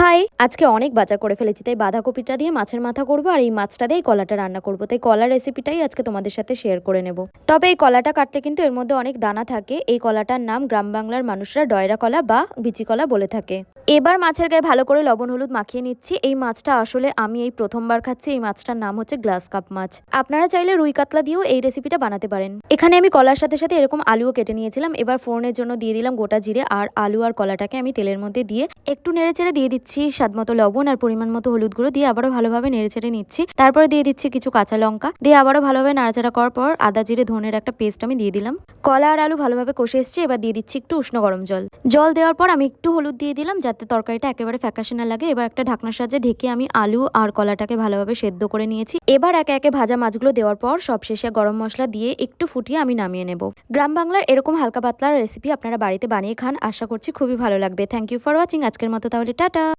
High, আজকে অনেক বাজার করে ফেলেছি, তাই বাঁধাকপিটা দিয়ে মাছের মাথা করব আর এই মাছটা দিয়ে কলাটা রান্না করব। তাই কলার রেসিপিটাই আজকে তোমাদের সাথে শেয়ার করে নেব। তবে এই কলাটা কাটলে কিন্তু এর মধ্যে অনেক দানা থাকে। এই কলাটার নাম গ্রাম বাংলার মানুষরা ডয়রা কলা বা বিচি কলা বলে থাকে। এবার মাছের গায়ে ভালো করে লবণ, হলুদ মাখিয়ে নিচ্ছি। এই মাছটা আসলে আমি এই প্রথমবার খাচ্ছি। এই মাছটার নাম হচ্ছে গ্লাস কাপ মাছ। আপনারা চাইলে রুই কাতলা দিয়েও এই রেসিপিটা বানাতে পারেন। এখানে আমি কলার সাথে সাথে এরকম আলুও কেটে নিয়েছিলাম। এবার ফোড়নের জন্য দিয়ে দিলাম গোটা জিরে আর আলু আর কলাটাকে আমি তেলের মধ্যে দিয়ে একটু নেড়ে চেড়ে দিয়ে দিচ্ছি স্বাদ মতো লবণ আর পরিমাণ মতো হলুদ গুঁড়ো দিয়ে আবারও ভালোভাবে নেড়ে চেড়ে নিচ্ছি। তারপরে দিয়ে দিচ্ছি কিছু কাঁচা লঙ্কা। দিয়ে আবারও ভালোভাবে নাড়াচাড়া করার পর আদা, জিরে, ধনের একটা পেস্ট আমি দিয়ে দিলাম। কলা আর আলু ভালোভাবে কষে এসছে। এবার দিয়ে দিচ্ছি একটু উষ্ণ গরম জল। জল দেওয়ার পর আমি একটু হলুদ দিয়ে দিলাম যাতে তরকারিটা একেবারে ফ্যাকাশে না লাগে। এবার একটা ঢাকনার সাহায্যে ঢেকে আমি আলু আর কলাটাকে ভালোভাবে সেদ্ধ করে নিয়েছি। এবার একে একে ভাজা মাছগুলো দেওয়ার পর সবশেষে গরম মশলা দিয়ে একটু ফুটিয়ে আমি নামিয়ে নেব। গ্রাম বাংলার এরকম হালকা পাতলার রেসিপি আপনারা বাড়িতে বানিয়ে খান, আশা করছি খুবই ভালো লাগবে। থ্যাংক ইউ ফর ওয়াচিং আজকের মতো তাহলে, টাটা!